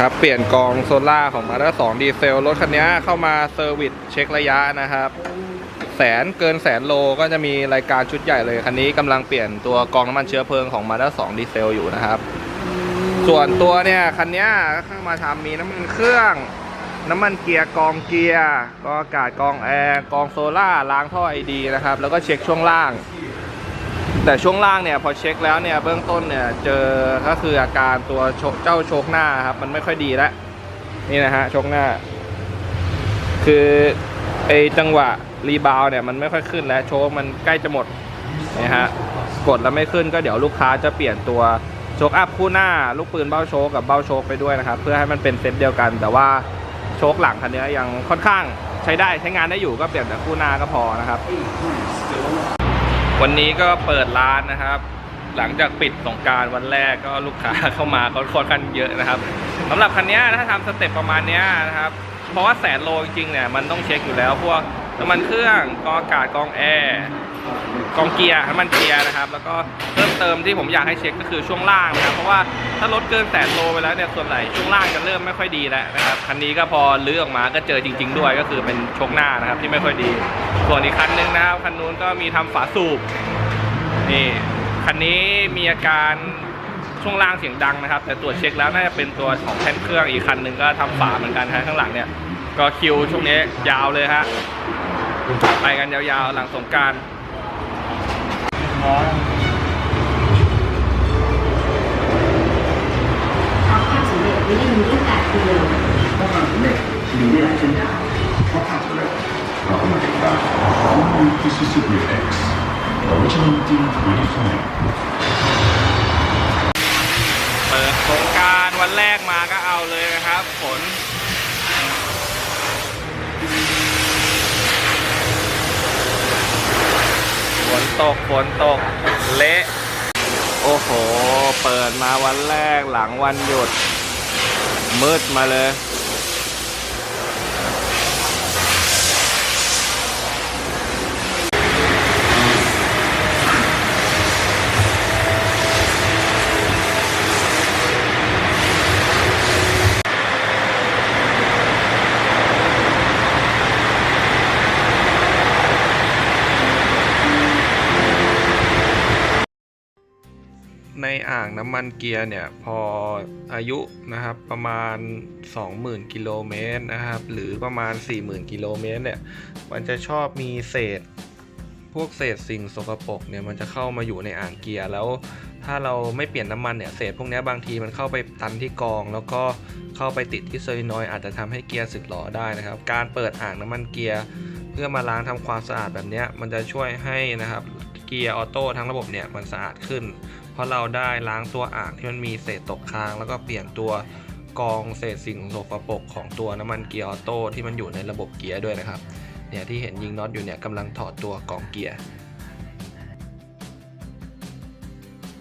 นะครับ เปลี่ยนกองโซล่าของมาด้า2ดีเซลรถคันนี้เข้ามาเซอร์วิสเช็คระยะนะครับ แสนเกินแสนโลก็จะมีรายการชุดใหญ่เลย คันนี้กำลังเปลี่ยนตัวกองน้ำมันเชื้อเพลิงของมาด้า2ดีเซลอยู่นะครับ ส่วนตัวเนี่ยคันนี้เข้ามาทำมีน้ำมันเครื่องน้ำมันเกียร์กองเกียร์กองอากาศกองแอร์กองโซล่าล้างท่อไอดีนะครับ แล้วก็เช็คช่วงล่าง แต่ช่วงล่างเนี่ยพอเช็คแล้วเนี่ยเบื้องต้นเนี่ยเจอก็คืออาการตัวเจ้าโชคหน้าครับ มันไม่ค่อยดีแล้วนี่นะฮะโชคหน้า คือไอจังหวะรีบาวเนี่ยมันไม่ค่อยขึ้นแล้วโชคมันใกล้จะหมดนะฮะกดแล้วไม่ขึ้นก็เดี๋ยวลูกค้าจะเปลี่ยนตัวโชคอัพคู่หน้า ลูกปืนเบ้าโชคกับเบ้าโชคไปด้วยนะครับ เพื่อให้มันเป็นเซตเดียวกัน แต่ว่าโชคหลังคันนี้ยังค่อนข้างใช้ได้ใช้งานได้อยู่ก็เปลี่ยนแต่คู่หน้าก็พอนะครับ วันนี้ก็เปิดร้านนะครับ หลังจากปิดสงการวันแรกก็ลูกค้าเข้ามาก็ค่อนข้างเยอะนะครับสำหรับคันนี้ถ้าทำสเต็ปประมาณนี้นะครับ เพราะว่าแสนโลจริงๆเนี่ยมันต้องเช็คอยู่แล้วพวก น้ำมันเครื่องกองอากาศกองแอร์กองเกียร์น้ำมันเกียร์นะครับ แล้วก็เพิ่มเติมที่ผมอยากให้เช็คก็คือช่วงล่างนะครับ เพราะว่าถ้ารถเกินแสนโลไปแล้วเนี่ยส่วนใหญ่ช่วงล่างจะเริ่มไม่ค่อยดีแล้วนะครับคันนี้ก็พอลื้อออกมาก็เจอจริง ๆ ด้วยก็คือเป็นชกหน้านะครับที่ไม่ค่อยดี ส่วนอีกคันนึงนะครับคันนู้นก็มีทำฝาสูบนี่คันนี้มีอาการช่วงล่างเสียงดังนะครับ แต่ตรวจเช็คแล้วน่าจะเป็นตัวของแท่นเครื่องอีกคันหนึ่งก็ทำฝาเหมือนกันฮะข้างหลังเนี่ยก็คิวช่วงนี้ยาวเลยฮะ ไปกันยาวๆหลังสงกรารเพราะความสำเร็จไม่ได้มีตั้งแต่เดียวเพราะความสำเร็จมีได้หลายเส้นทางเพราะความสำเร็จเราก็มาถึงได้ All new Isuzu X Originality Redefined เปิดสงกรารวันแรกมาก็เอาเลยนะครับฝน ตกฝนตกเละโอ้โห เปิดมาวันแรกหลังวันหยุด มืดมาเลย ในอ่างน้ำมันเกียร์เนี่ยพออายุนะครับประมาณ 20,000กิโลเมตรนะครับหรือประมาณ 40,000กิโลเมตรเนี่ยมันจะชอบมีเศษ พวกเศษสิ่งสกปรกเนี่ยมันจะเข้ามาอยู่ในอ่างเกียร์แล้ว ถ้าเราไม่เปลี่ยนน้ำมันเนี่ยเศษพวกนี้บางทีมันเข้าไปตันที่กอง แล้วก็เข้าไปติดที่โซลินอยอาจจะทำให้เกียร์สึกหรอได้นะครับ การเปิดอ่างน้ำมันเกียร์เพื่อมาล้างทำความสะอาดแบบนี้มันจะช่วยให้นะครับเกียร์ออโต้ทั้งระบบเนี่ยมันสะอาดขึ้น ราะเราได้ล้างตัวอ่างที่มันมีเศษตกค้าง แล้วก็เปลี่ยนตัวกองเศษสิ่งสกปรกของตัวน้ำมันเกียร์ออโต้ที่มันอยู่ในระบบเกียร์ด้วยนะครับเนี่ยที่เห็นยิงน็อตอยู่เนี่ยกำลังถอดตัวกองเกียร์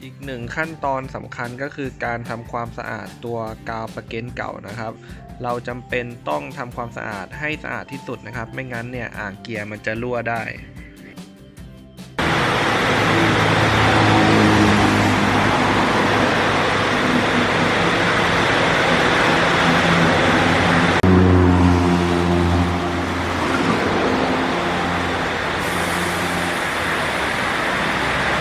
อีกหนึ่งขั้นตอนสำคัญก็คือการทำความสะอาดตัวกาวประเก็นเก่านะครับ เราจำเป็นต้องทำความสะอาดให้สะอาดที่สุดนะครับ ไม่งั้นเนี่ยอ่างเกียร์มันจะรั่วได้